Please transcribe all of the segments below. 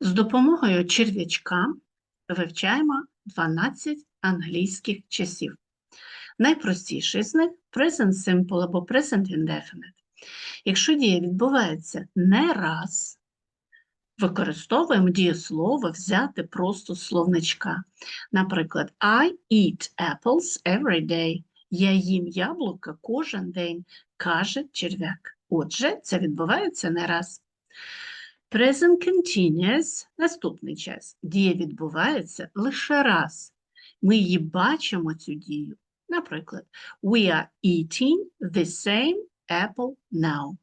З допомогою черв'ячка вивчаємо 12 англійських часів. Найпростіший з них present simple або present indefinite. Якщо дія відбувається не раз, використовуємо дієслово взяти просто словничка. Наприклад, I eat apples every day. Я їм яблука кожен день, каже черв'як. Отже, це відбувається не раз. Present continuous – наступний час. Дія відбувається лише раз. Ми її бачимо, цю дію. Наприклад, we are eating the same apple now.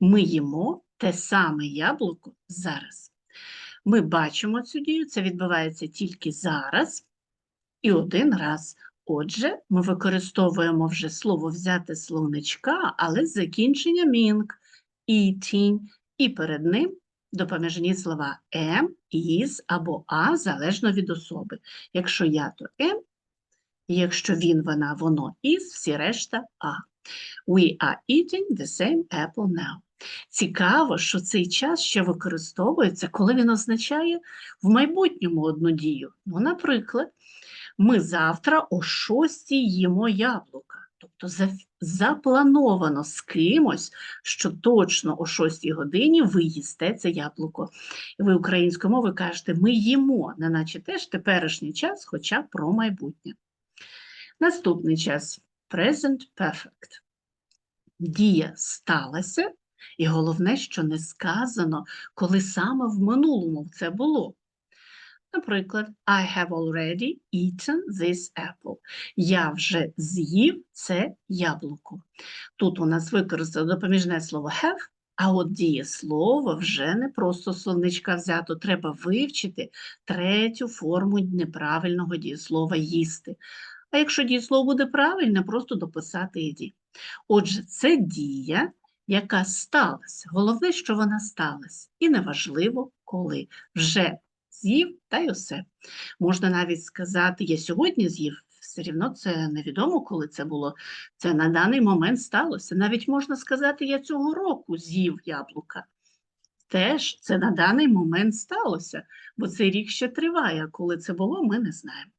Ми їмо те саме яблуко зараз. Ми бачимо цю дію, це відбувається тільки зараз і один раз. Отже, ми використовуємо вже слово взяти з словничка, але з закінченням ing, eating, і перед ним допоміжні слова am, is або a, залежно від особи. Якщо я, то am, якщо він, вона, воно, is, всі решта a. We are eating the same apple now. Цікаво, що цей час ще використовується, коли він означає в майбутньому одну дію. Ну, наприклад, ми завтра о 6 їмо яблука. Тобто за- заплановано з кимось, що точно о 6 годині ви це яблуко. І ви українською мовою кажете, ми їмо, неначе теж теперішній час, хоча про майбутнє. Наступний час present perfect. Дія сталася, і головне, що не сказано, коли саме в минулому це було. Наприклад, I have already eaten this apple. Я вже з'їв це яблуко. Тут у нас використано допоміжне слово have, а от дієслово вже не просто словничка взято. Треба вивчити третю форму неправильного дієслова їсти. А якщо дієслово буде правильне, просто дописати іді. Отже, це дія, яка сталася. Головне, що вона сталася. І неважливо, коли. Вже з'їв та й усе. Можна навіть сказати, я сьогодні з'їв, все рівно це невідомо, коли це було. Це на даний момент сталося. Навіть можна сказати, я цього року з'їв яблука. Теж це на даний момент сталося, бо цей рік ще триває, коли це було, ми не знаємо.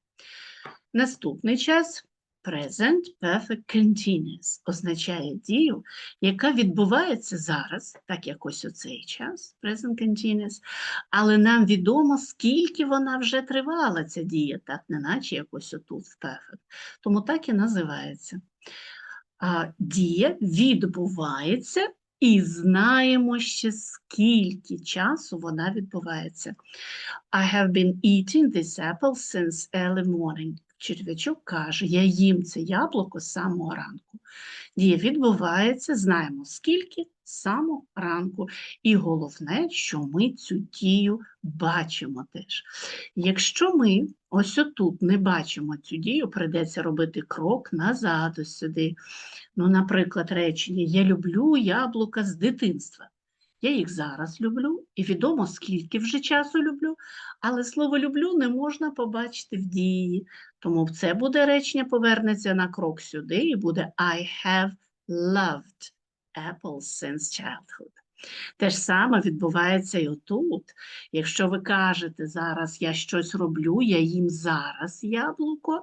Наступний час present perfect continuous означає дію, яка відбувається зараз, так як ось у цей час, present continuous, але нам відомо, скільки вона вже тривала, ця дія, так, неначе якось отут в perfect. Тому так і називається. А, дія відбувається і знаємо ще скільки часу вона відбувається. I have been eating this apple since early morning. Черв'ячок каже, я їм це яблуко з самого ранку. Дія відбувається, знаємо скільки з самого ранку. І головне, що ми цю дію бачимо теж. Якщо ми ось отут не бачимо цю дію, прийдеться робити крок назад ось сюди. Ну, наприклад, речення Я люблю яблука з дитинства. Я їх зараз люблю, і відомо, скільки вже часу люблю, але слово люблю не можна побачити в дії. Тому це буде речення, повернеться на крок сюди, і буде I have loved apples since childhood. Те ж саме відбувається і отут. Якщо ви кажете зараз я щось роблю, я їм зараз яблуко,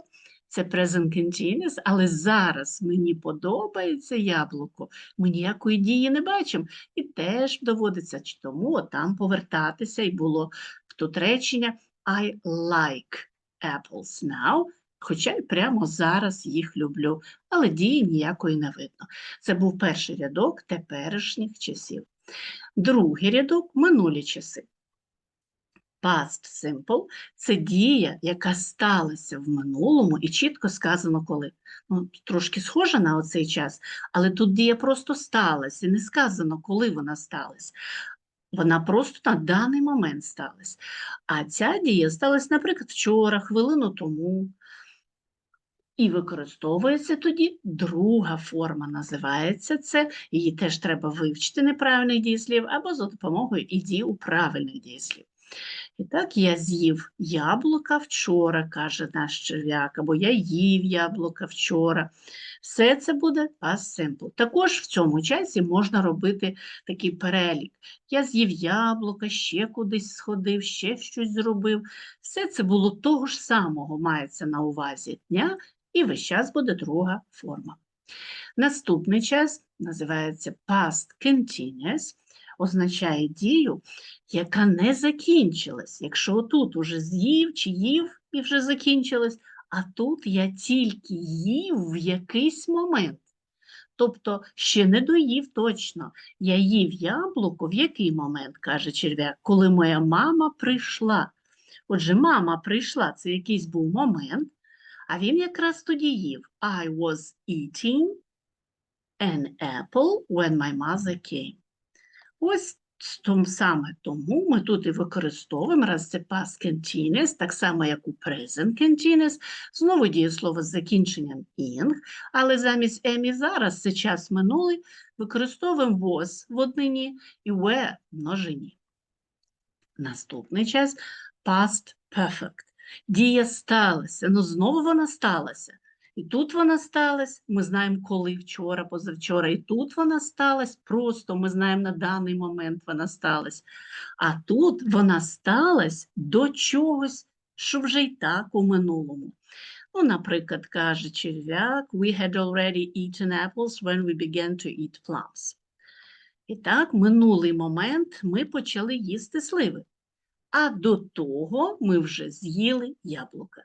це present continuous, але зараз мені подобається яблуко, ми ніякої дії не бачимо. І теж доводиться чи тому там повертатися, і було тут речення I like apples now, хоча й прямо зараз їх люблю, але дії ніякої не видно. Це був перший рядок теперішніх часів. Другий рядок минулі часи. Past simple – це дія, яка сталася в минулому і чітко сказано коли. Ну, трошки схожа на оцей час, але тут дія просто сталася, і не сказано, коли вона сталася. Вона просто на даний момент сталася. А ця дія сталася, наприклад, вчора, хвилину тому. І використовується тоді друга форма, називається це, її теж треба вивчити неправильних дієслів або за допомогою ідій у правильних дієслів. І так я з'їв яблука вчора, каже наш черв'як, або я їв яблука вчора. Все це буде past simple. Також в цьому часі можна робити такий перелік. Я з'їв яблука, ще кудись сходив, ще щось зробив. Все це було того ж самого, мається на увазі дня, і весь час буде друга форма. Наступний час називається past continuous, означає дію, яка не закінчилась. Якщо тут уже з'їв чи їв і вже закінчилась, а тут я тільки їв в якийсь момент. Тобто ще не доїв точно. Я їв яблуко в який момент, каже черв'як, коли моя мама прийшла. Отже, мама прийшла, це якийсь був момент, а він якраз тоді їв. I was eating an apple when my mother came. Ось том, саме тому ми тут і використовуємо, раз це past continuous, так само, як у present continuous, знову дієслово з закінченням ing, але замість am і зараз це час минулий, використовуємо was в однині і were в множині. Наступний час past perfect. Дія сталася, ну знову вона сталася. І тут вона сталася, ми знаємо, коли вчора, позавчора, і тут вона сталася, просто ми знаємо на даний момент вона сталася. А тут вона сталася до чогось, що вже й так у минулому. Ну, наприклад, каже черв'як, we had already eaten apples when we began to eat plums. І так, минулий момент ми почали їсти сливи. А до того ми вже з'їли яблука.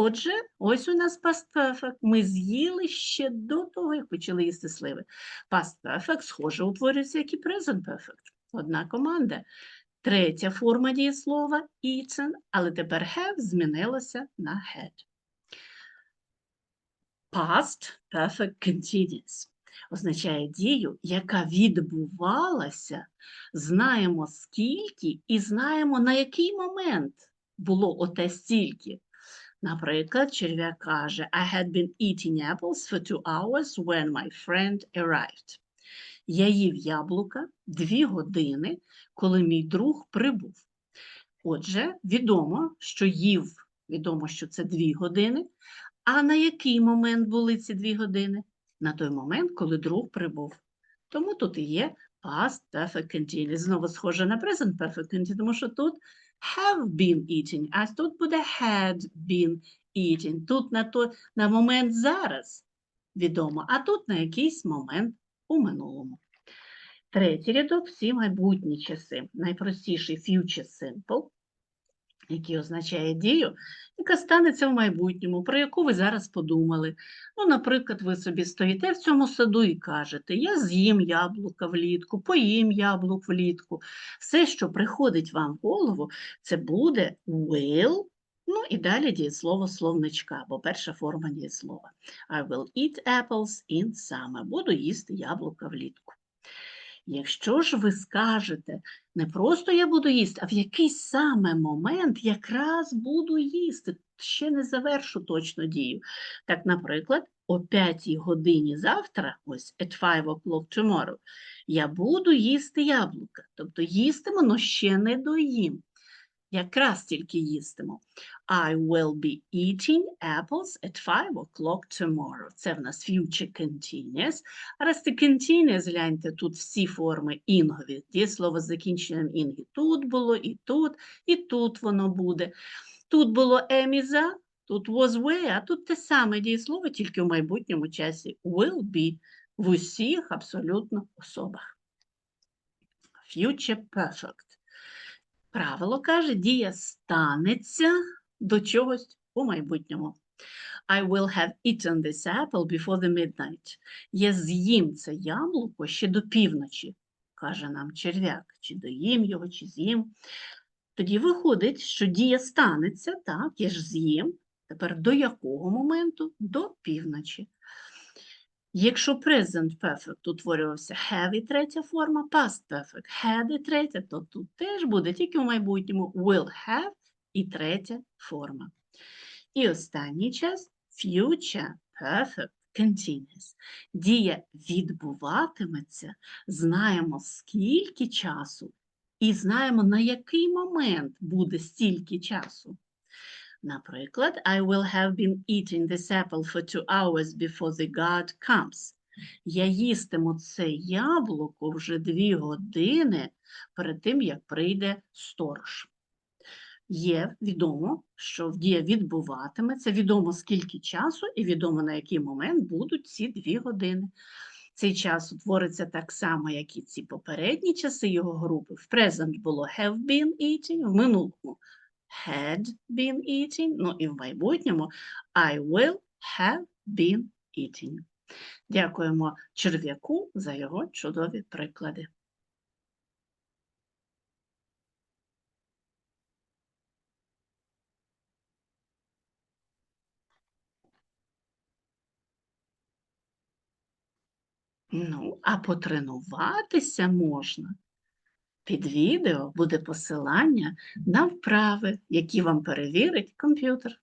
Отже, ось у нас perfect. Ми з'їли ще до того, як почали їсти сливи. Perfect схоже утворюється, як і present perfect. Одна команда. Третя форма дієслова eaten, але тепер have змінилося на had. Past perfect continuous означає дію, яка відбувалася, знаємо скільки і знаємо, на який момент було оте стільки. Наприклад, черв'як каже, I had been eating apples for two hours when my friend arrived. Я їв яблука дві години, коли мій друг прибув. Отже, відомо, що їв, відомо, що це дві години. А на який момент були ці дві години? На той момент, коли друг прибув. Тому тут і є past perfect continuous. Знову схоже на present perfect continuous, тому що тут have been eating, а тут буде had been eating. Тут на, то, на момент зараз відомо, а тут на якийсь момент у минулому. Третій рядок всі майбутні часи. Найпростіший future simple, який означає дію, яка станеться в майбутньому, про яку ви зараз подумали. Ну, наприклад, ви собі стоїте в цьому саду і кажете, я з'їм яблука влітку, поїм яблук влітку. Все, що приходить вам в голову, це буде will, ну і далі дієслово словничка, бо перша форма дієслова. I will eat apples in summer. Буду їсти яблука влітку. Якщо ж ви скажете, не просто я буду їсти, а в якийсь саме момент якраз буду їсти, ще не завершу точно дію. Так, наприклад, о 5 годині завтра, ось at 5 o'clock tomorrow, я буду їсти яблука. Тобто їстиму, але ще не доїм. Якраз тільки їстимо. I will be eating apples at 5 o'clock tomorrow. Це в нас future continuous. А раз це continuous, гляньте, тут всі форми інгові. Є слово з закінченням інгі. Тут було, і тут, і тут воно буде. Тут було еміза, тут was were, а тут те саме дієслово, тільки в майбутньому часі will be в усіх абсолютно особах. Future perfect. Правило каже, дія станеться до чогось у майбутньому. I will have eaten this apple before the midnight. Я з'їм це яблуко ще до півночі, каже нам черв'як, чи доїм його, чи з'їм. Тоді виходить, що дія станеться, так, я ж з'їм. Тепер до якого моменту? До півночі. Якщо present perfect утворювався have і третя форма, past perfect had і третя, то тут теж буде тільки в майбутньому will have і третя форма. І останній час future perfect continuous. Дія відбуватиметься, знаємо скільки часу і знаємо, на який момент буде стільки часу. Наприклад, I will have been eating this apple for two hours before the guard comes. Я їстиму це яблуко вже дві години перед тим, як прийде сторож. Є відомо, що дія відбуватиметься, відомо скільки часу і відомо на який момент будуть ці дві години. Цей час утвориться так само, як і ці попередні часи його групи. В present було have been eating, в минулому had been eating, ну і в майбутньому I will have been eating. Дякуємо черв'яку за його чудові приклади. Ну, а потренуватися можна. Під відео буде посилання на вправи, які вам перевірить комп'ютер.